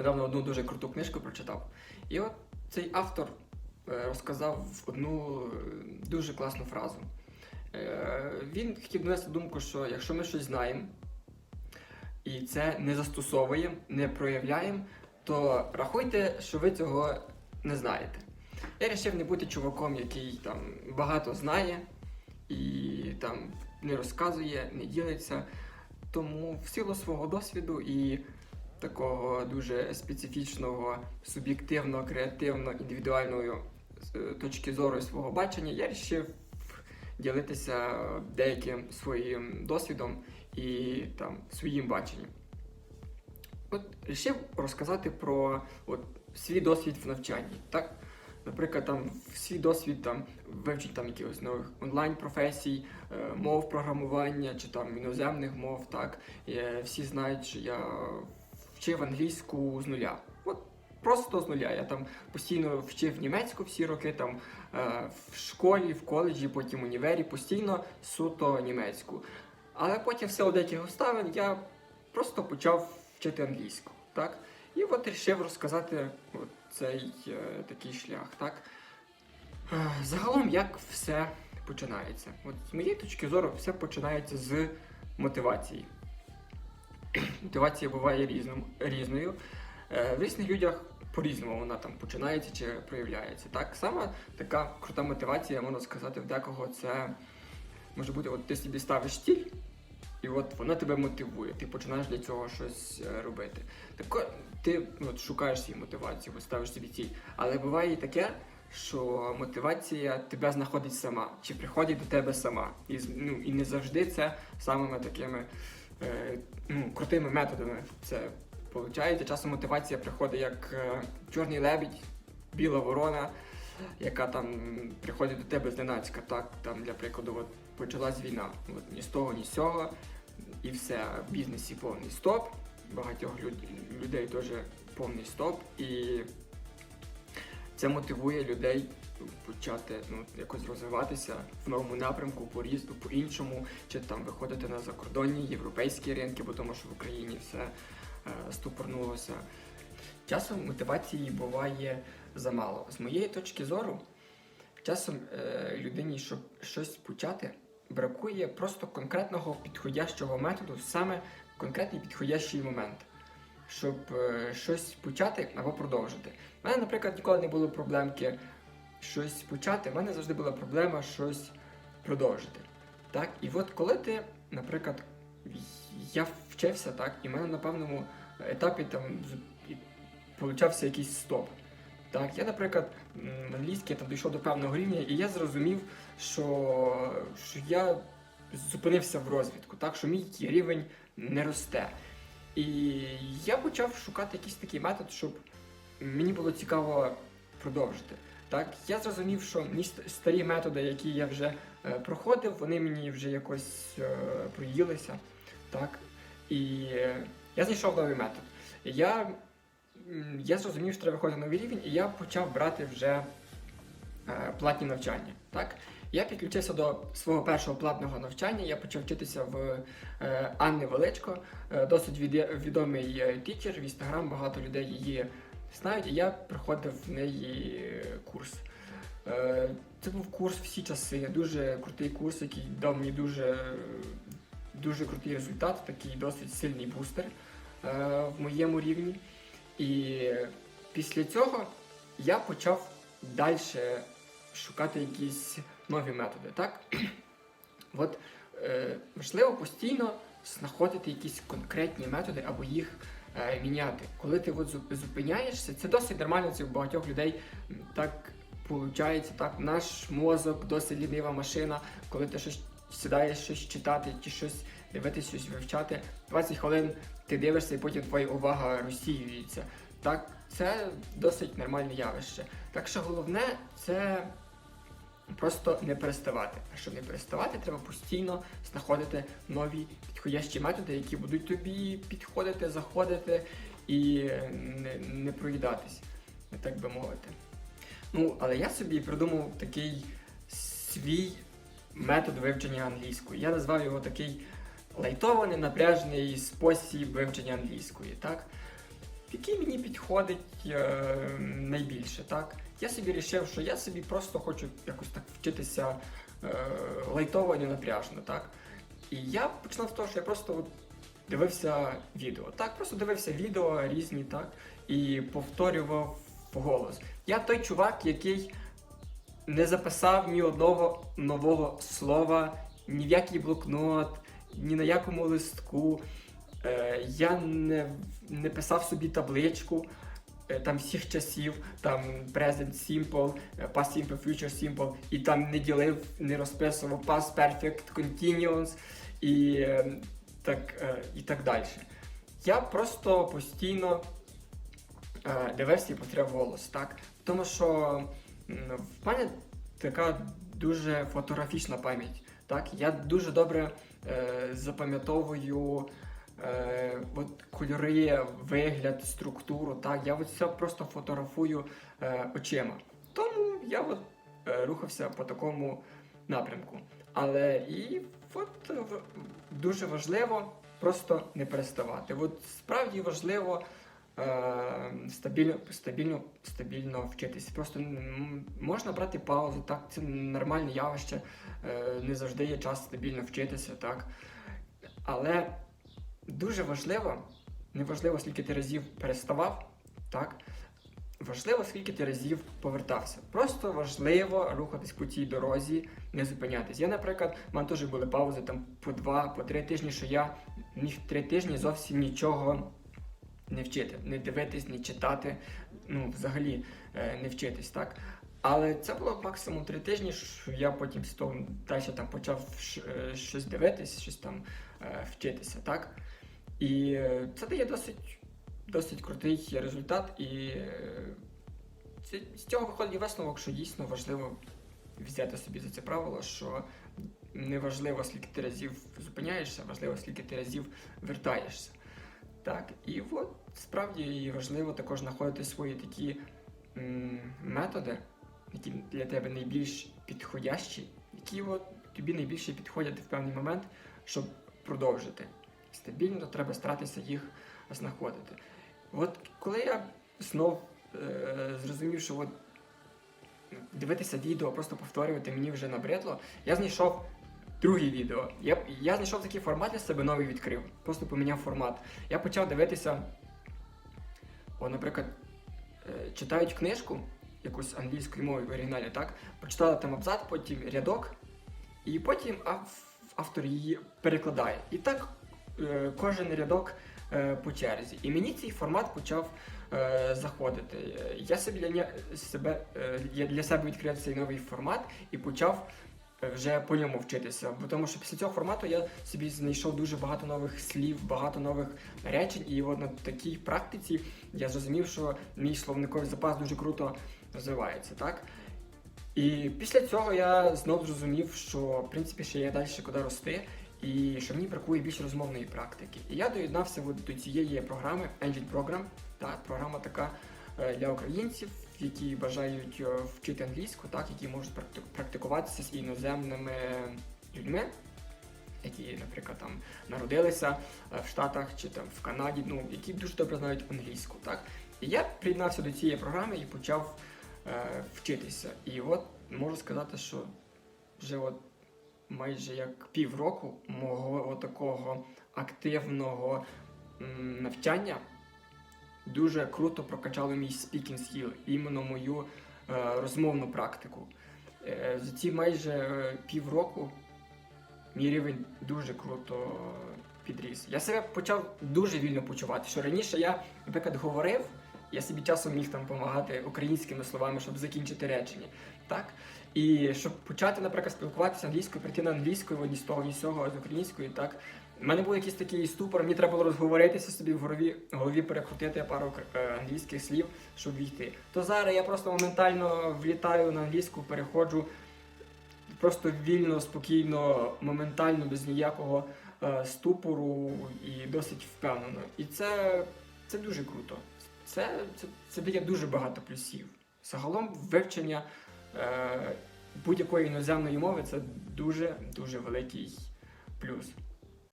недавно одну дуже круту книжку прочитав. І от цей автор е, розказав одну е, дуже класну фразу. Е, Він хотів донести думку, що якщо ми щось знаємо і це не застосовуємо, не проявляємо, то рахуйте, що ви цього не знаєте. Я вирішив не бути чуваком, який там багато знає і там не розказує, не ділиться. Тому в силу свого досвіду і такого дуже специфічного, суб'єктивно, креативно, індивідуальної е, точки зору свого бачення, я вирішив ділитися деяким своїм досвідом і там своїм баченням. От вирішив розказати про от, свій досвід в навчанні. Так? Наприклад, там свій досвід там вивчення там якихось нових онлайн-професій, е, мов програмування чи там іноземних мов. Так Е, всі знають, що я вчив англійську з нуля. От просто з нуля. Я там постійно вчив німецьку всі роки, там е, в школі, в коледжі, потім в універі, постійно суто німецьку. Але потім в силу деяких обставин я просто почав вчити англійську. Так? І от вирішив розказати цей е, такий шлях. Так? Е, Загалом, як все починається? От з моєї точки зору, все починається з мотивації. Мотивація буває різним, різною. Е, В різних людях по-різному вона там починається чи проявляється. Так, саме така крута мотивація, можна сказати, в декого це може бути, от ти собі ставиш ціль, і от вона тебе мотивує, ти починаєш для цього щось е, робити. Так ти от, шукаєш свою мотивацію, от ставиш собі ціль. Але буває і таке, що мотивація тебе знаходить сама, чи приходить до тебе сама. І, ну, і не завжди це самими такими ну, крутими методами. Це виходить. Часом мотивація приходить як е, чорний лебідь, біла ворона, яка там приходить до тебе зненацька. Так, там, для прикладу, от почалась війна. От, ні з того, ні з цього. І все, в бізнесі повний стоп. Багатьох люд- людей теж повний стоп. І це мотивує людей почати ну, якось розвиватися в новому напрямку, по різну, по-іншому, чи там виходити на закордонні європейські ринки, бо тому що в Україні все е, ступорнулося. Часом мотивації буває замало. З моєї точки зору, часом е, людині, щоб щось почати, бракує просто конкретного підходящого методу, саме конкретний підходящий момент, щоб е, щось почати або продовжити. У мене, наприклад, ніколи не було проблемки щось почати, в мене завжди була проблема щось продовжити. Так? І от коли ти, наприклад, я вчився, так, і в мене на певному етапі там получався якийсь стоп. Так, я, наприклад, англійський там дійшов до певного рівня, і я зрозумів, що, що я зупинився в розвитку, так, що мій рівень не росте. І я почав шукати якийсь такий метод, щоб мені було цікаво продовжити. Так, я зрозумів, що ст- старі методи, які я вже е, проходив, вони мені вже якось е, проїлися. Так, і е, я знайшов новий метод. Я, я зрозумів, що треба виходити на новий рівень, і я почав брати вже е, платні навчання. Так? Я підключився до свого першого платного навчання. Я почав вчитися в е, Анни Величко, е, досить віде- відомий е, тічер в інстаграм, багато людей її знають, і я проходив в неї е, курс. Е, Це був курс всі часи, дуже крутий курс, який дав мені дуже, дуже крутий результат, такий досить сильний бустер е, в моєму рівні. І після цього я почав далі шукати якісь нові методи. Так? От важливо постійно знаходити якісь конкретні методи або їх міняти. Коли ти от зу- зупиняєшся, це досить нормально, це у багатьох людей так виходить. Так, наш мозок досить лінива машина, коли ти щось сідаєш щось читати чи щось дивитися, щось вивчати. 20 хвилин ти дивишся, і потім твоя увага розсіюється. Так, це досить нормальне явище. Так що головне це просто не переставати. А щоб не переставати, треба постійно знаходити нові підходящі методи, які будуть тобі підходити, заходити і не, не проїдатись, так би мовити. Ну, але я собі придумав такий свій метод вивчення англійської. Я назвав його такий лайтований, напряжений спосіб вивчення англійської. Так? Який мені підходить е, найбільше. Так? Я собі вирішив, що я собі просто хочу якось так вчитися е, лайтово і ненапряжно. Так? І я починав з того, що я просто от дивився відео. Так, просто дивився відео різні, так, і повторював голос. Я той чувак, який не записав ні одного нового слова, ні в який блокнот, ні на якому листку. Е, я не, не писав собі табличку е, там всіх часів, там present simple, е, past simple, future simple, і там не ділив, не розписував past perfect, continuous і, так, і так далі. Я просто постійно дивився і повторяв голос, так? Тому що в мене така дуже фотографічна пам'ять. Так? Я дуже добре запам'ятовую е, от кольори, вигляд, структуру. Так? Я от все просто фотографую е, очима. Тому я от, е, рухався по такому напрямку. Але і от е, дуже важливо просто не переставати. От справді важливо е, стабільно, стабільно, стабільно вчитись. Просто можна брати паузу, так, це нормальне явище, е, не завжди є час стабільно вчитися, так. Але дуже важливо, не важливо, скільки ти разів переставав, так. Важливо, скільки ти разів повертався. Просто важливо рухатись по цій дорозі, не зупинятись. Я, наприклад, в мене теж були паузи там по два, по три тижні, що я міг три тижні зовсім нічого не вчити, не дивитись, не читати, ну, взагалі е, не вчитись, так? Але це було максимум три тижні, що я потім з того далі там почав е, щось дивитись, щось там е, вчитися, так? І е, це дає досить, досить крутий результат, і це, з цього виходить висновок, що дійсно важливо взяти собі за це правило, що не важливо, скільки ти разів зупиняєшся, важливо, скільки ти разів вертаєшся. Так, і от справді важливо також знаходити свої такі м, методи, які для тебе найбільш підходящі, які от тобі найбільше підходять в певний момент, щоб продовжити. Стабільно треба старатися їх знаходити. От коли я знов е, зрозумів, що от дивитися відео, просто повторювати мені вже набридло, я знайшов друге відео. Я, я знайшов такий формат для себе новий відкрив. Просто поміняв формат. Я почав дивитися, о, наприклад, е, читають книжку якусь англійською мовою в оригіналі, так? Прочитали там абзац, потім рядок, і потім ав- автор її перекладає. І так кожен рядок е, по черзі. І мені цей формат почав е, заходити. Е, Я собі для, себе, е, я для себе відкрив цей новий формат і почав е, вже по ньому вчитися. Бо тому що після цього формату я собі знайшов дуже багато нових слів, багато нових речень, і от на такій практиці я зрозумів, що мій словниковий запас дуже круто розвивається, так? І після цього я знов зрозумів, що в принципі ще є далі куди рости, і що мені бракує більше розмовної практики. І я доєднався от до цієї програми Engine Program. Так, програма така е, для українців, які бажають е, вчити англійську, так, які можуть практи- практикуватися з іноземними людьми, які, наприклад, там народилися е, в Штатах чи там в Канаді, ну які дуже добре знають англійську. Так. І я приєднався до цієї програми і почав е, вчитися. І от можу сказати, що вже от майже як півроку мого такого активного навчання дуже круто прокачало мій speaking skill, іменно мою е, розмовну практику. Е, за ці майже е, півроку мій рівень дуже круто підріс. Я себе почав дуже вільно почувати. Що раніше я, наприклад, говорив, я собі часом міг там допомагати українськими словами, щоб закінчити речення. Так? І щоб почати, наприклад, спілкуватися англійською, прийти на англійську, ні з того, ні з цього, а з українською, так. У мене був якийсь такий ступор, мені треба було розговоритися собі в голові, голові перекрутити пару е, англійських слів, щоб війти. То зараз я просто моментально влітаю на англійську, переходжу просто вільно, спокійно, моментально, без ніякого е, ступору і досить впевнено. І це, це дуже круто. Це, це, це дає дуже багато плюсів. Загалом вивчення е, будь-якої іноземної мови це дуже дуже великий плюс.